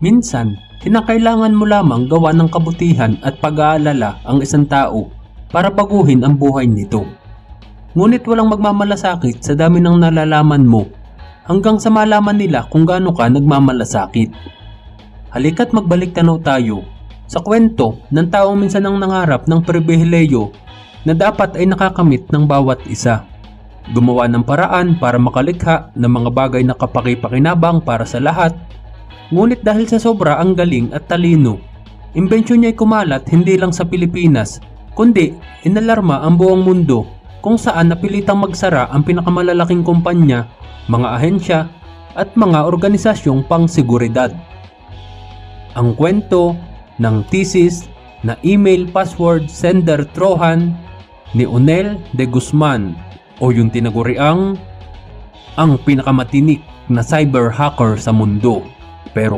Minsan, kinakailangan mo lamang gawa ng kabutihan at pag-aalala ang isang tao para baguhin ang buhay nito. Ngunit walang magmamalasakit sa dami ng nalalaman mo hanggang sa malaman nila kung gaano ka nagmamalasakit. Halika't magbalik tanaw tayo sa kwento ng taong minsan ang nangarap ng pribileyo na dapat ay nakakamit ng bawat isa. Gumawa ng paraan para makalikha ng mga bagay na kapakipakinabang para sa lahat. Ngunit dahil sa sobra ang galing at talino, imbensyon niya ay kumalat hindi lang sa Pilipinas, kundi inalarma ang buong mundo kung saan napilitang magsara ang pinakamalalaking kumpanya, mga ahensya, at mga organisasyong pangseguridad. Ang kwento ng thesis na email password sender Trojan ni Onel de Guzman o yung tinaguriang ang pinakamatinik na cyber hacker sa mundo. Pero